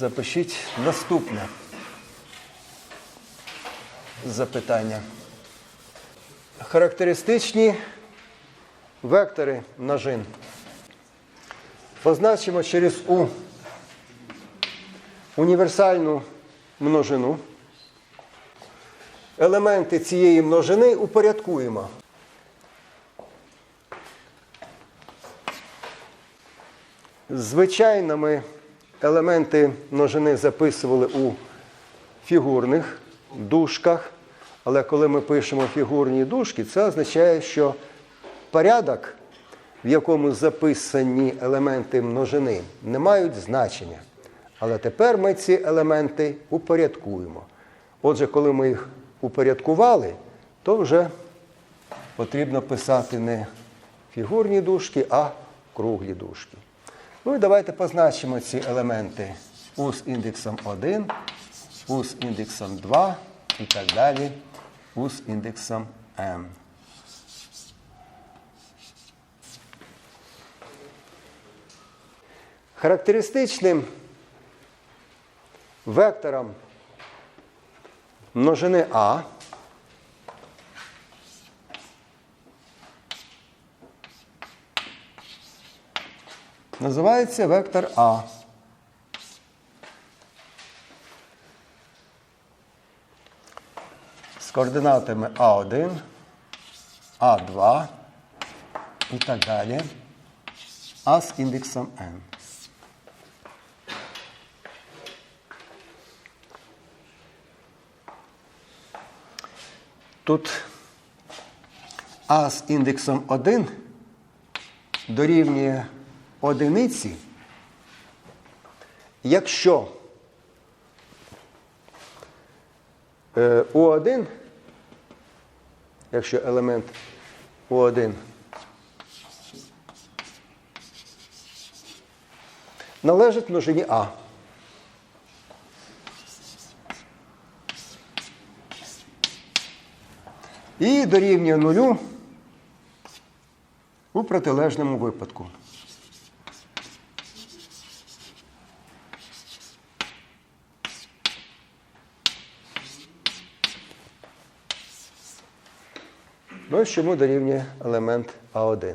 запишіть наступне запитання. Характеристичні вектори множин. Позначимо через У універсальну множину. Елементи цієї множини упорядкуємо. Звичайно, ми елементи множини записували у фігурних дужках, але коли ми пишемо фігурні дужки, це означає, що порядок, в якому записані елементи множини, не мають значення. Але тепер ми ці елементи упорядкуємо. Отже, коли ми їх упорядкували, то вже потрібно писати не фігурні дужки, а круглі дужки. Ну і давайте позначимо ці елементи У з індексом 1, У з індексом 2 і так далі, У з індексом m. Характеристичним вектором множини А називається вектор А. З координатами А1, А2 і так далі. А з індексом n. Тут А з індексом 1 дорівнює одиниці, якщо е, У1, якщо елемент У1 належить множині А. І дорівнює нулю у протилежному випадку. Ось чому дорівнює елемент А1.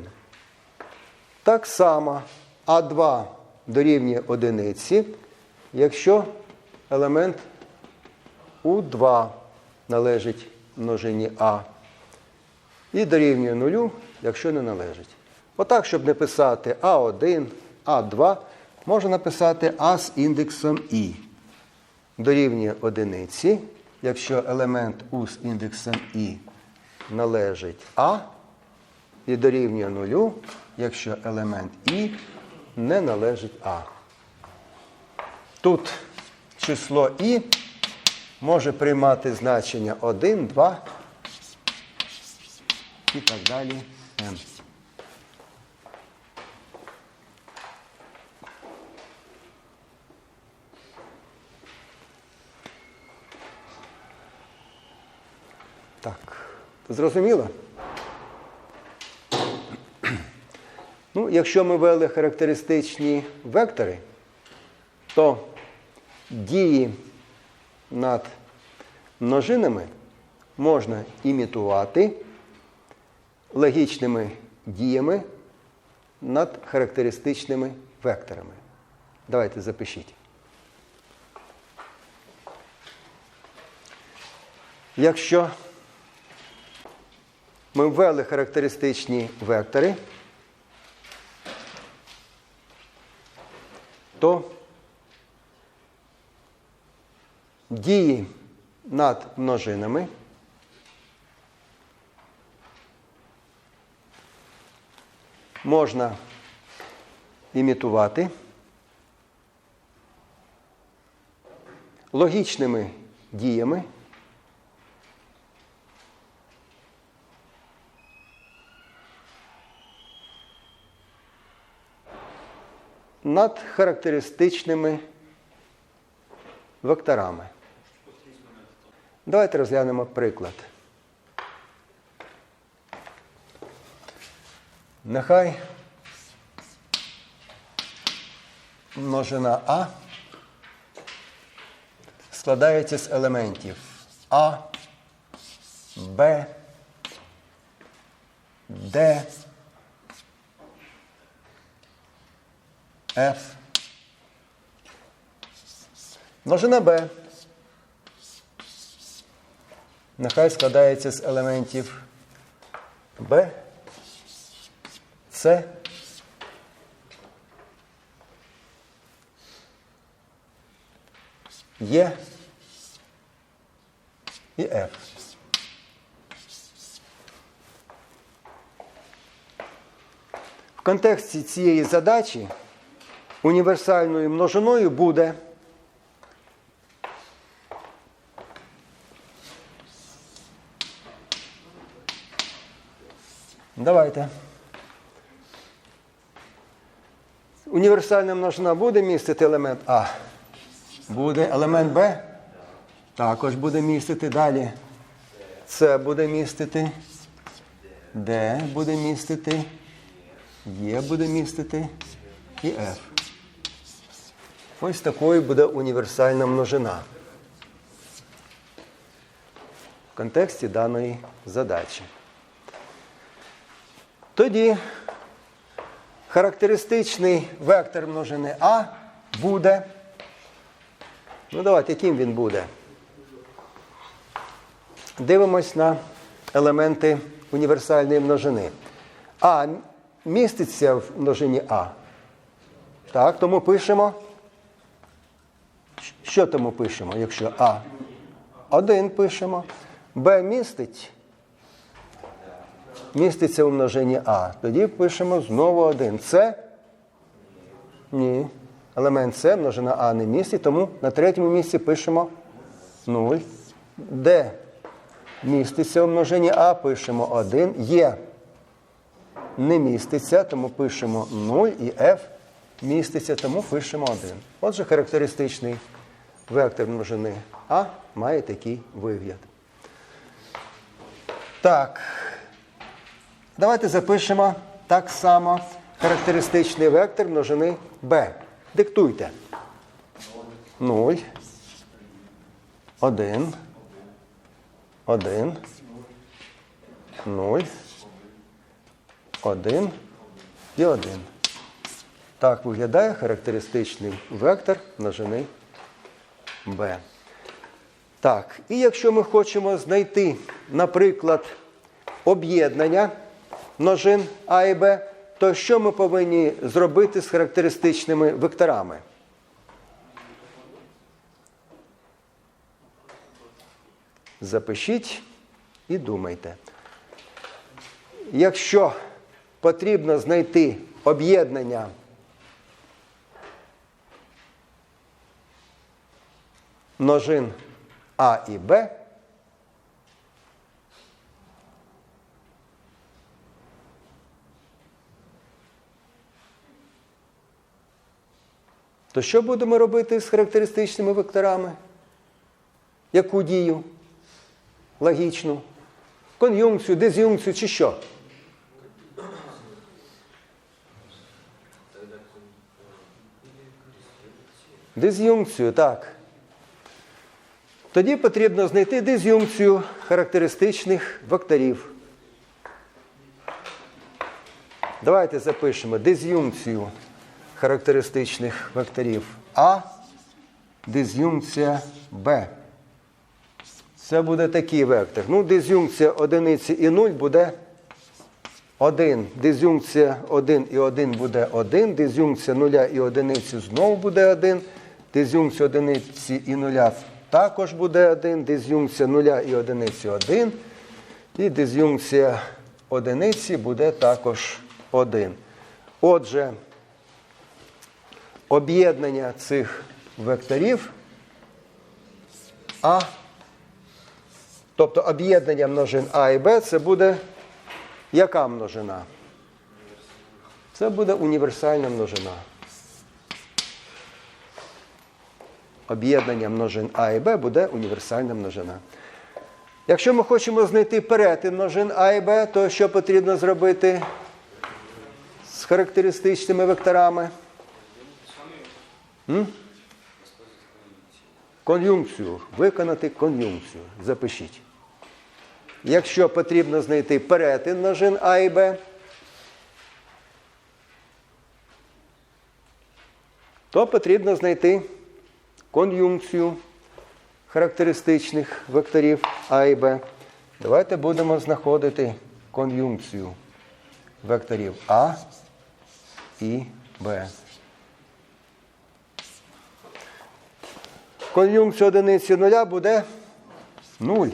Так само А2 дорівнює одиниці, якщо елемент У2 належить множині А. І дорівнює нулю, якщо не належить. Отак, щоб не писати А1, А2, можна написати А з індексом І. Дорівнює одиниці, якщо елемент У з індексом І належить А. І дорівнює нулю, якщо елемент І не належить А. Тут число І може приймати значення 1, 2 і так далі. М. Так, зрозуміло? Ну, якщо ми ввели характеристичні вектори, то дії над множинами можна імітувати логічними діями над характеристичними векторами. Давайте запишіть. Якщо ми ввели характеристичні вектори, то дії над множинами. Можна імітувати. Логічними діями над характеристичними векторами. Давайте розглянемо приклад. Нехай множина А складається з елементів А, Б, Д, Ф. Множина Б. Нехай складається з елементів Б, С, Є і F. В контексті цієї задачі універсальною множиною буде Давайте. Універсальна множина буде містити елемент А. Буде елемент Б. Також буде містити далі. С буде містити. Д буде містити. Є буде містити. І F. Ось такою буде універсальна множина. В контексті даної задачі. Тоді характеристичний вектор множини А буде. Ну, давайте, яким він буде? Дивимось на елементи універсальної множини. А міститься в множині А. Так, тому пишемо. Що тому пишемо, якщо А? Один пишемо. Б містить. Міститься у множині А. Тоді пишемо знову один. С. Ні. Елемент С множина А не містить, тому на третьому місці пишемо 0. Д міститься у множині А, пишемо 1. Є не міститься, тому пишемо 0 і F міститься, тому пишемо 1. Отже, характеристичний вектор множини А має такий вигляд. Так. Давайте запишемо так само характеристичний вектор множини b. Диктуйте. 0, 1, 1, 0, 1 і 1. Так виглядає характеристичний вектор множини b. Так, і якщо ми хочемо знайти, наприклад, об'єднання множин А і Б, то що ми повинні зробити з характеристичними векторами? Запишіть і думайте. Якщо потрібно знайти об'єднання множин А і Б, то що будемо робити з характеристичними векторами? Яку дію? Логічну? Кон'юнкцію, диз'юнкцію чи що? Диз'юнкцію, так. Тоді потрібно знайти диз'юнкцію характеристичних векторів. Давайте запишемо диз'юнкцію характеристичних векторів А, диз'юнкція Б. Це буде такий вектор. Ну, диз'юнкція одиниці і 0 буде 1. Диз'юнкція 1 і 1 буде 1. Диз'юнкція 0 і одиниці знову буде 1. Диз'юнкція одиниці і 0 також буде 1. Диз'юнкція 0 і одиниці 1. І диз'юнкція одиниці буде також 1. Отже, об'єднання цих векторів А, тобто об'єднання множин А і Б, це буде яка множина? Це буде універсальна множина. Об'єднання множин А і Б буде універсальна множина. Якщо ми хочемо знайти перетин множин А і Б, то що потрібно зробити з характеристичними векторами? М? кон'юнкцію. Виконати кон'юнкцію. Запишіть. Якщо потрібно знайти перетин множин А і Б, то потрібно знайти кон'юнкцію характеристичних векторів А і Б. Давайте будемо знаходити кон'юнкцію векторів А і Б. Кон'юнкція одиниці нуля буде 0.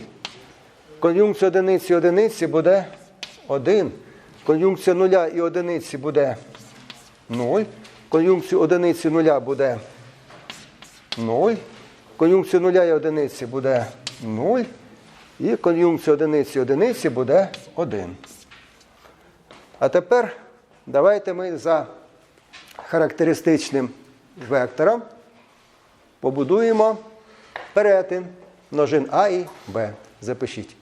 Кон'юнкція одиниці одиниці буде 1. Кон'юнкція нуля і одиниці буде 0. Кон'юнкція одиниці нуля буде 0. Кон'юнкція нуля і одиниці буде 0. І кон'юнкція одиниці одиниці буде 1. А тепер давайте ми за характеристичним вектором побудуємо перетин множин А і Б. Запишіть.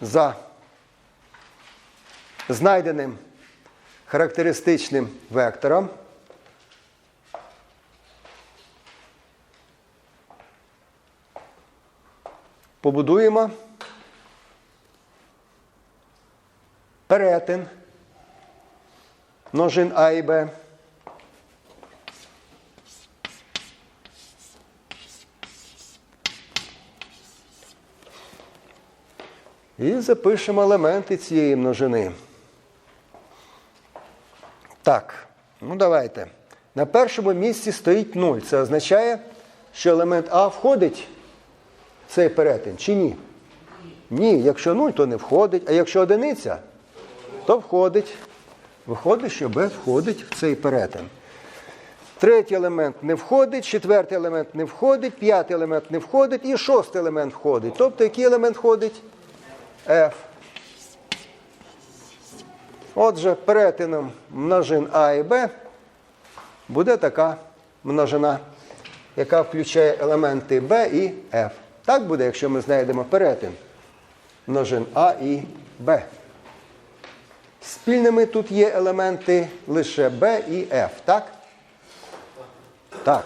За знайденим характеристичним вектором побудуємо перетин множин А і Б. І запишемо елементи цієї множини. Так, ну давайте. На першому місці стоїть 0. Це означає, що елемент А входить цей перетин чи ні? Ні, якщо 0, то не входить. А якщо одиниця, то входить. Виходить, що Б входить в цей перетин. Третій елемент не входить, четвертий елемент не входить, п'ятий елемент не входить і шостий елемент входить. Тобто, який елемент входить? F. Отже, перетином множин А і Б буде така множина, яка включає елементи Б і F. Так буде, якщо ми знайдемо перетин множин А і Б. Спільними тут є елементи лише Б і F, так? Так.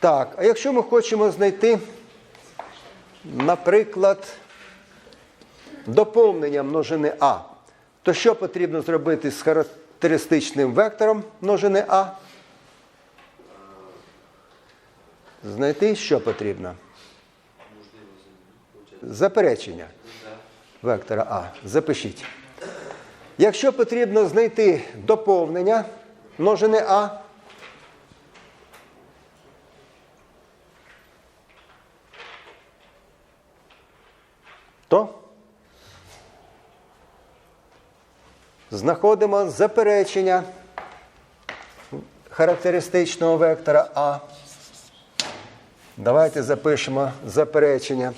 Так, а якщо ми хочемо знайти, наприклад, доповнення множини А, то що потрібно зробити з характеристичним вектором множини А? Знайти, що потрібно? Заперечення вектора А. Запишіть. Якщо потрібно знайти доповнення множини А, то знаходимо заперечення характеристичного вектора А. Давайте запишемо заперечення.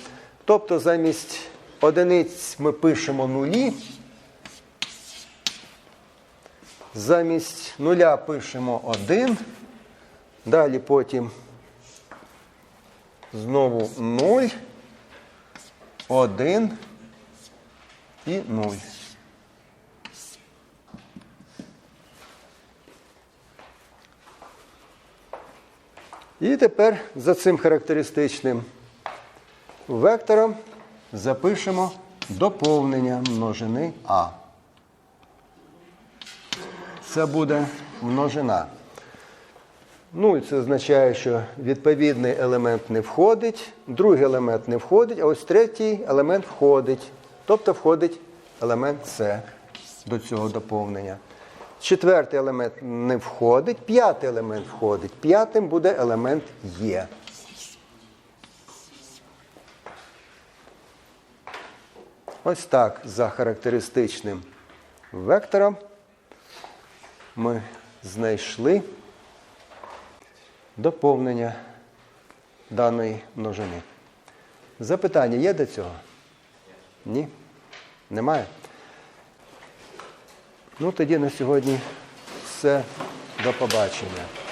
Тобто замість одиниць ми пишемо нулі. Замість нуля пишемо 1. Далі потім знову 0, 1 і 0. І тепер за цим характеристичним вектором запишемо доповнення множини А. Це буде множина. Ну, і це означає, що відповідний елемент не входить, другий елемент не входить, а ось третій елемент входить. Тобто входить елемент С до цього доповнення. Четвертий елемент не входить, п'ятий елемент входить. П'ятим буде елемент Є. Ось так за характеристичним вектором ми знайшли доповнення даної множини. Запитання є до цього? Ні? Немає? Ну, тоді на сьогодні все. До побачення.